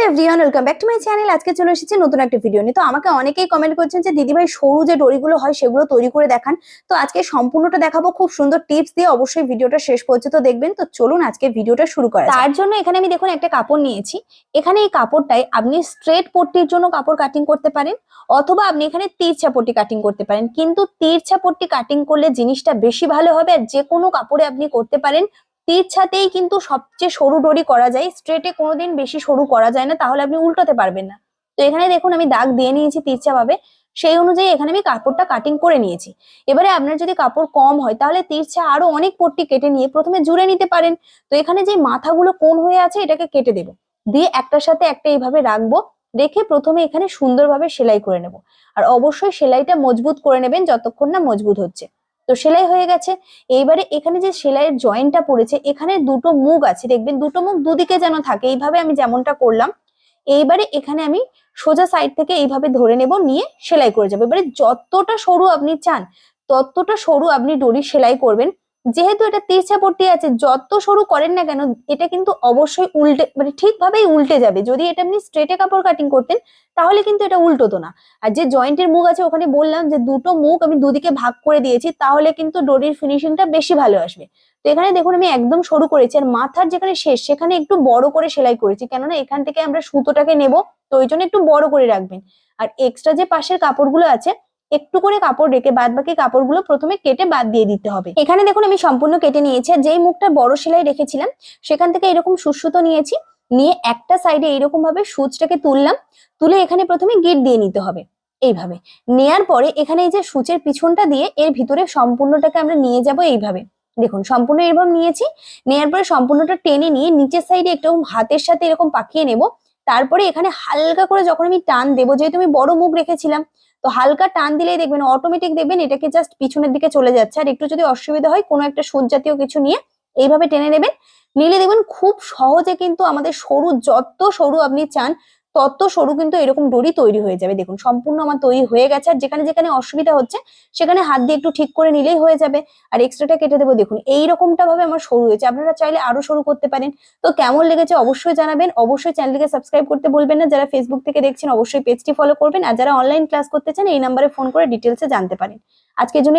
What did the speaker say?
Hello everyone welcome back to my channel আজকে চলে এসেছি নতুন একটা ভিডিও নিয়ে। তো আমাকে অনেকেই কমেন্ট করছেন যে, দিদিভাই, সরু যে দড়িগুলো হয়, সেগুলো তৈরি করে দেখান। তো আজকে সম্পূর্ণটা দেখাবো খুব সুন্দর টিপস দিয়ে। অবশ্যই ভিডিওটা শেষ পর্যন্ত দেখবেন। তো চলুন আজকে ভিডিওটা শুরু করা তার জন্য এখানে আমি দেখুন একটা কাপড় নিয়েছি। এখানে এই কাপড়টাই আপনি স্ট্রেট পট্টির জন্য কাপড় কাটিং করতে পারেন, অথবা আপনি এখানে তিরছা পট্টি কাটিং করতে পারেন। কিন্তু তিরছা পট্টি কাটিং করলে জিনিসটা বেশি ভালো হবে, আর যে কোনো কাপড়ে আপনি করতে পারেন তিরছাতেই কিন্তু সবচেয়ে সরু ডরি করা যায়। স্ট্রেটে কোনোদিন বেশি সরু করা যায় না, তাহলে আপনি উল্টোতে পারবেন না। তো এখানে দেখুন, আমি দাগ দিয়ে নিয়েছি তিরছা ভাবে সেই অনুযায়ী এখানে আমি কাপড়টা কাটিং করে নিয়েছি। এবারে আপনার যদি কাপড় কম হয়, তাহলে তিরছা আরও অনেক পট্টি কেটে নিয়ে প্রথমে জুড়ে নিতে পারেন। তো এখানে যে মাথাগুলো কোন হয়ে আছে, এটাকে কেটে দেবো। দিয়ে একটার সাথে একটা এইভাবে রাখব, রেখে প্রথমে এখানে সুন্দরভাবে সেলাই করে নেব। আর অবশ্যই সেলাইটা মজবুত করে নেবেন, যতক্ষণ না মজবুত হচ্ছে। তো সেলাই হয়ে গেছে। এইবারে এখানে যে সেলাইয়ের জয়েন্টটা পড়েছে, এখানে দুটো মুখ আছে, দেখবেন দুটো মুখ দুদিকে যেন থাকে, এইভাবে আমি যেমনটা করলাম। এইবারে এখানে আমি সোজা সাইড থেকে এইভাবে ধরে নেব, নিয়ে সেলাই করে যাব। এবারে যতটা সরু আপনি চান, ততটা সরু আপনি ডরি সেলাই করবেন। যেহেতু এটা তিরছা পট্টি আছে, যত সরু করেন না কেন, এটা কিন্তু অবশ্যই উল্টে মানে ঠিকভাবেই উল্টে যাবে। যদি এটা আপনি স্ট্রেটে কাপড় কাটিং করতেন, তাহলে কিন্তু এটা উল্টোতো না। আর যে জয়েন্টের মুখ আছে, ওখানে বললাম যে দুটো মুখ আমি দুদিকে ভাগ করে দিয়েছি, তাহলে কিন্তু ডোরির ফিনিশিংটা বেশি ভালো আসবে। তো এখানে দেখুন, আমি একদম সরু করেছি, আর মাথার যেখানে শেষ, সেখানে একটু বড় করে সেলাই করেছি। কেননা এখান থেকে আমরা সুতোটাকে নেব, তো ওই জন্য একটু বড় করে রাখবেন। আর এক্সট্রা যে পাশের কাপড়গুলো আছে একটু করে কাপড় রেখে বাদ বাকি কাপড়গুলো প্রথমে কেটে বাদ দিয়ে দিতে হবে। এখানে দেখুন আমি সম্পূর্ণ কেটে নিয়েছি যেই মুখটা বড় সেলাই রেখেছিলাম, সেখান থেকে এরকম সুসুতো নিয়েছি, নিয়ে একটা সাইডে এইরকম ভাবে সুচটাকে তুললাম, তুলে এখানে প্রথমে গিট দিয়ে নিতে হবে এইভাবে। নেয়ার পরে এখানে এই যে সূচের পিছনটা দিয়ে এর ভিতরে সম্পূর্ণটাকে আমরা নিয়ে যাব এইভাবে। দেখুন, সম্পূর্ণ এরকম নিয়েছি, নেয়ার পরে সম্পূর্ণটা টেনে নিয়ে নিচের সাইডে একটু হাতের সাথে এরকম পাকিয়ে নেব তারপরে এখানে হালকা করে যখন আমি টান দেবো, যেহেতু আমি বড় মুখ রেখেছিলাম, তো হালকা টান দিলেই দেখবেন অটোমেটিক দেখবেন এটাকে জাস্ট পিছনের দিকে চলে যাচ্ছে। আর একটু যদি অসুবিধা হয় কোনো একটা সুদ জাতীয় কিছু নিয়ে এইভাবে টেনে নেবেন। নিলে দেখবেন খুব সহজে কিন্তু আমাদের সরু, যত সরু আপনি চান তত সরু কিন্তু এরকম ডরি তৈরি হয়ে যাবে। দেখুন, সম্পূর্ণ আমার তৈরি হয়ে গেছে, আর যেখানে যেখানে অসুবিধা হচ্ছে, সেখানে হাত দিয়ে একটু ঠিক করে নিলেই হয়ে যাবে। আর এক্সট্রাটা কেটে দেবো, দেখুন, এইরকমটা ভাবে আমার সরু হয়েছে। আপনারা চাইলে আরও সরু করতে পারেন। তো কেমন লেগেছে অবশ্যই জানাবেন। অবশ্যই চ্যানেলকে সাবস্ক্রাইব করতে বলবেন না। যারা ফেসবুক থেকে দেখছেন, অবশ্যই পেজটি ফলো করবেন। আর যারা অনলাইন ক্লাস করতে চান, এই নাম্বারে ফোন করে ডিটেলসে জানতে পারেন। আজকের জন্য